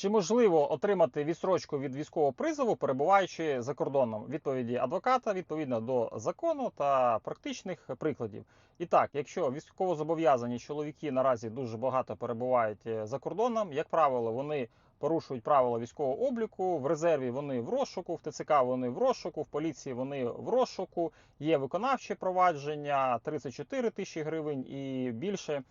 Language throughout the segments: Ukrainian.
Чи можливо отримати відстрочку від військового призову, перебуваючи за кордоном? Відповіді адвоката відповідно до закону та практичних прикладів. І так, якщо військовозобов'язані чоловіки наразі дуже багато перебувають е, за кордоном, як правило, вони порушують правила військового обліку. В резерві вони в розшуку, в ТЦК вони в розшуку, в поліції вони в розшуку. Є виконавче провадження 34 тисячі гривень і більше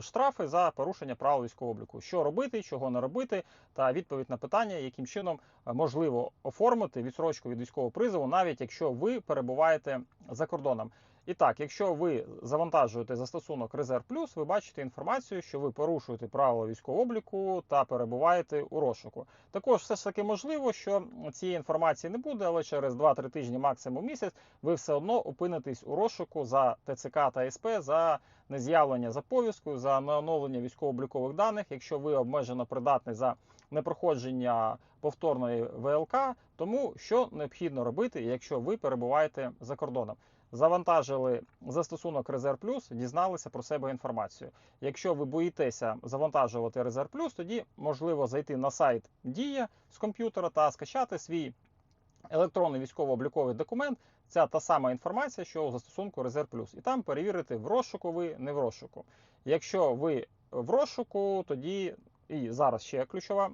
штрафи за порушення правил військового обліку. Що робити, чого не робити, та відповідь на питання, яким чином е, можливо оформити відсрочку від військового призову, навіть якщо ви перебуваєте за кордоном. І так, якщо ви завантажуєте застосунок Резерв Плюс, ви бачите інформацію, що ви порушуєте правила військового обліку та перебуваєте у розшуку. Також все ж таки можливо, що цієї інформації не буде, але через 2-3 тижні, максимум місяць, ви все одно опинитесь у розшуку за ТЦК та СП за нез'явлення за повісткою, за неоновлення військово-облікових даних. Якщо ви обмежено придатний за непроходження повторної ВЛК, тому що необхідно робити, якщо ви перебуваєте за кордоном. Завантажили застосунок Резерв Плюс, дізналися про себе інформацію. Якщо ви боїтеся завантажувати Резерв Плюс, тоді можливо зайти на сайт Дія з комп'ютера та скачати свій електронний військово-обліковий документ. Ця та сама інформація, що у застосунку Резерв Плюс. І там перевірити, в розшуку ви, не в розшуку. Якщо ви в розшуку, тоді і зараз ще ключова.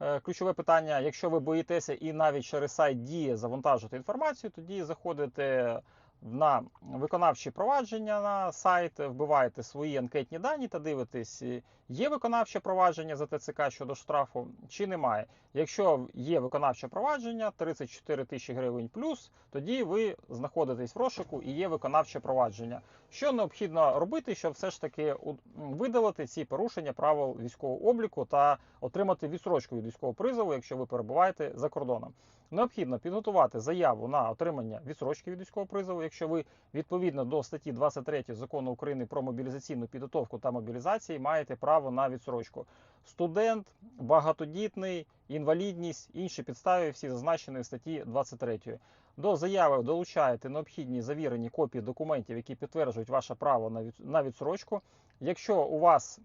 Е, Ключове питання: якщо ви боїтеся і навіть через сайт діє завантажити інформацію, тоді заходите на виконавчі провадження на сайт, вбиваєте свої анкетні дані та дивитесь, е, є виконавче провадження за ТЦК щодо штрафу чи немає. Якщо є виконавче провадження 34 тисячі гривень плюс, тоді ви знаходитесь в розшуку і є виконавче провадження. Що необхідно робити, щоб все ж таки видалити ці порушення правил військового обліку та отримати відсрочку від військового призову, якщо ви перебуваєте за кордоном? Необхідно підготувати заяву на отримання відсрочки від військового призову, якщо ви відповідно до статті 23 закону України про мобілізаційну підготовку та мобілізації маєте право на відсрочку. Студент, багатодітний, інвалідність, інші підстави, всі зазначені в статті 23. До заяви долучаєте необхідні завірені копії документів, які підтверджують ваше право на відсрочку. Якщо у вас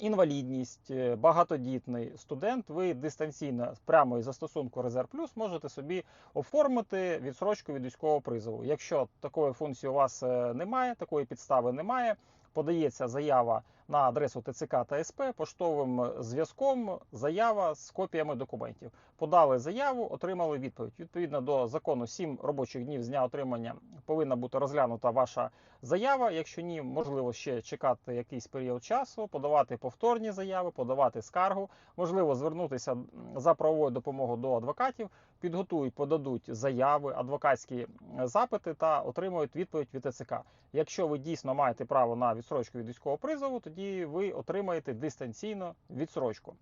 інвалідність, е, багатодітний студент, ви дистанційно прямо із застосунку Резерв Плюс можете собі оформити відсрочку від військового призову. Якщо такої функції у вас е, немає, такої підстави немає, подається заява на адресу ТЦК та СП поштовим зв'язком, заява з копіями документів. Подали заяву, отримали відповідь. Відповідно до закону 7 робочих днів з дня отримання повинна бути розглянута ваша заява. Якщо ні, можливо ще чекати якийсь період часу, подавати повторні заяви, подавати скаргу, можливо, звернутися за правовою допомогою до адвокатів, підготують, подадуть заяви, адвокатські запити та отримують відповідь від ТЦК. Якщо ви дійсно маєте право на відсрочку від військового призову, тоді ви отримаєте дистанційно відсрочку.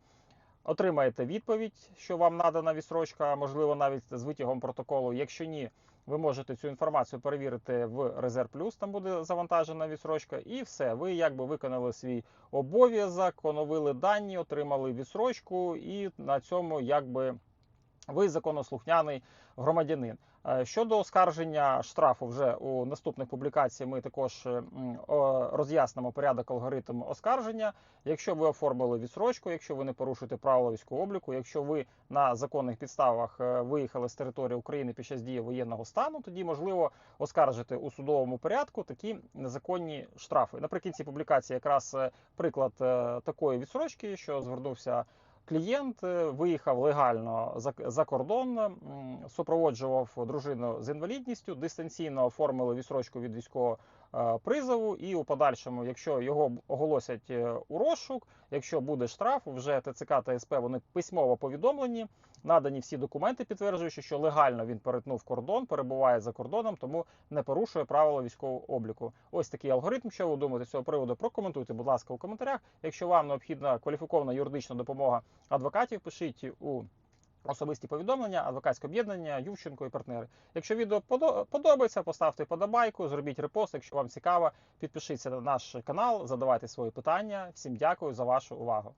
Отримаєте відповідь, що вам надана відсрочка, можливо, навіть з витягом протоколу. Якщо ні, ви можете цю інформацію перевірити в Резерв Плюс, там буде завантажена відсрочка, і все. Ви якби виконали свій обов'язок, оновили дані, отримали відсрочку, і на цьому якби ви законослухняний громадянин. Е, Щодо оскарження штрафу, вже у наступних публікаціях ми також е, роз'яснимо порядок алгоритм оскарження. Якщо ви оформили відсрочку, якщо ви не порушуєте правила військового обліку, якщо ви на законних підставах е, виїхали з території України під час дії воєнного стану, тоді можливо оскаржити у судовому порядку такі незаконні штрафи. Наприкінці публікації якраз приклад такої відсрочки, що звернувся клієнт, е, виїхав легально за, кордон, супроводжував дружину з інвалідністю, дистанційно оформили відсрочку від військового призову, і у подальшому, якщо його оголосять е, у розшук, якщо буде штраф, вже ТЦК та СП вони письмово повідомлені, надані всі документи, підтверджуючи, що легально він перетнув кордон, перебуває за кордоном, тому не порушує правила військового обліку. Ось такий алгоритм. Що ви думаєте з цього приводу? Прокоментуйте, будь ласка, у коментарях. Якщо вам необхідна кваліфікована юридична допомога адвокатів, пишіть у особисті повідомлення, адвокатське об'єднання, Ювченко і партнери. Якщо відео подо- подобається, поставте подобайку, зробіть репост. Якщо вам цікаво, підпишіться на наш канал, задавайте свої питання. Всім дякую за вашу увагу.